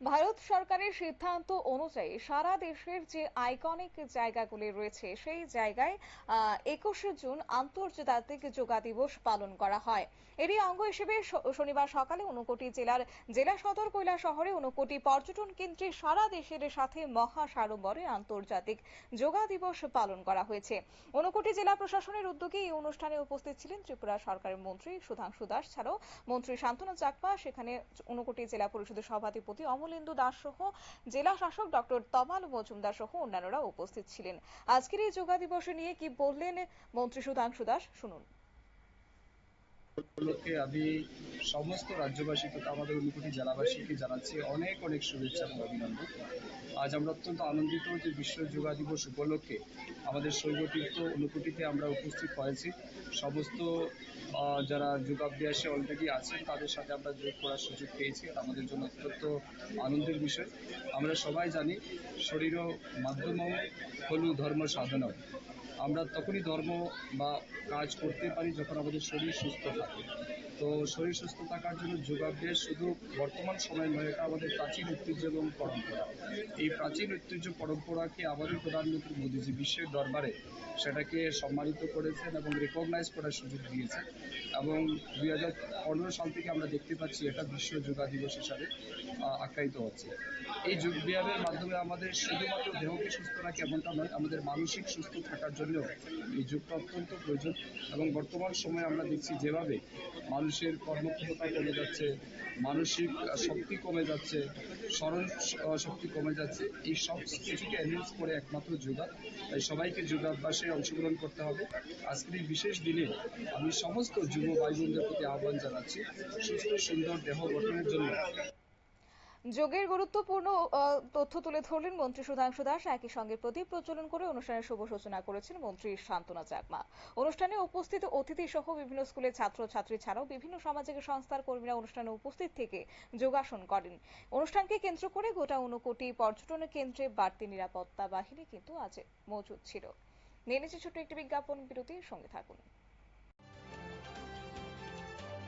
ভারত সরকারের সিদ্ধান্ত অনুযায়ী সারা দেশের যে আইকনিক জায়গাগুলি রয়েছে, সেই জায়গায় একুশে জুন আন্তর্জাতিক যোগা দিবস পালন করা হয়। এরই অঙ্গ হিসেবে শনিবার সকালে ঊনকোটি জেলার জেলা সদর কৈলা শহরে ঊনকোটি পর্যটন কেন্দ্রে সারা দেশের সাথে মহা সাড়ম্বরে আন্তর্জাতিক যোগা দিবস পালন করা হয়েছে। ঊনকোটি জেলা প্রশাসনের উদ্যোগে এই অনুষ্ঠানে উপস্থিত ছিলেন ত্রিপুরা সরকারের মন্ত্রী সুধাংশু দাস ছাড়াও মন্ত্রী শান্তনু চাকমা। সেখানে ঊনকোটি জেলা পরিষদের সভাধিপতি অমলেন্দু দাস সহ জেলা শাসক ডক্টর তমাল মজুমদার সহ অন্যান্যরা উপস্থিত ছিলেন। আজকের এই যোগা দিবসে নিয়ে কি বললেন মন্ত্রী সুধাংশু দাস? শুনুন। উপলক্ষে আমি সমস্ত রাজ্যবাসী তথা আমাদের ঊনকোটি জেলাবাসীকে জানাচ্ছি অনেক অনেক শুভেচ্ছা এবং অভিনন্দন। আজ আমরা অত্যন্ত আনন্দিত যে বিশ্ব যোগা দিবস উপলক্ষে আমাদের শৈবতীর্থ ঊনকোটিতে আমরা উপস্থিত হয়েছি। সমস্ত যারা যোগাভ্যাসে অলরেডি আছেন, তাদের সাথে আমরা যোগ করার সুযোগ পেয়েছি। আর আমাদের জন্য অত্যন্ত আনন্দের বিষয়। আমরা সবাই জানি শরীর মাধ্যমও হলু ধর্ম সাধনা আমরা তখনই ধর্ম বা কাজ করতে পারি যখন আমাদের শরীর সুস্থ থাকে। তো শরীর সুস্থ থাকার জন্য যোগাভ্যাস শুধু বর্তমান সময় নয়, এটা আমাদের প্রাচীন ঐতিহ্য এবং পরম্পরা। এই প্রাচীন ঐতিহ্য পরম্পরাকে আমাদের প্রধানমন্ত্রী মোদীজি বিশ্বের দরবারে সেটাকে সম্মানিত করেছেন এবং রেকগনাইজ করার সুযোগ দিয়েছেন। এবং দুই হাজার পনেরো সাল থেকে আমরা দেখতে পাচ্ছি এটা বিশ্ব যোগা দিবস হিসাবে আখ্যায়িত হচ্ছে। এই যোগ ব্যায়ামের মাধ্যমে আমাদের শুধুমাত্র দেহকে সুস্থ রাখে এমনটা নয়, আমাদের মানসিক সুস্থ থাকার জন্য এই যোগটা অত্যন্ত প্রয়োজন এবং বর্তমান সময়ে আমরা দেখছি যেভাবে মানুষের কর্মক্ষমতা কমে যাচ্ছে, মানসিক শক্তি কমে যাচ্ছে, স্মরণ শক্তি কমে যাচ্ছে, এই সব কিছুকে এনহেন্স করে একমাত্র যোগা তাই সবাইকে যোগাভ্যাসে অংশগ্রহণ করতে হবে। আজকের এই বিশেষ দিনে আমি সমস্ত যুব ভাই বোনদের প্রতি আহ্বান জানাচ্ছি, সুস্থ, সুন্দর, দেহ গঠনের জন্য। যোগের গুরুত্বপূর্ণ তথ্য তুলে ধরলেন মন্ত্রী সুধাংশু দাস। একই সঙ্গে প্রদীপ প্রজ্বলন করে অনুষ্ঠানের শুভ সূচনা করেছেন মন্ত্রী শান্তনা চাকমা। অনুষ্ঠানে উপস্থিত অতিথি সহ বিভিন্ন স্কুলের ছাত্র ছাত্রী ছাড়াও বিভিন্ন সামাজিক সংস্থার কর্মীরা অনুষ্ঠানে উপস্থিত থেকে যোগাসন করেন। অনুষ্ঠানকে কেন্দ্র করে গোটা ঊনকোটি পর্যটন কেন্দ্রে বাড়তি নিরাপত্তা বাহিনী কিন্তু আজ মজুদ ছিল। নিয়ে নিচ্ছে ছোট্ট একটি বিজ্ঞাপন, বিরতির সঙ্গে থাকুন।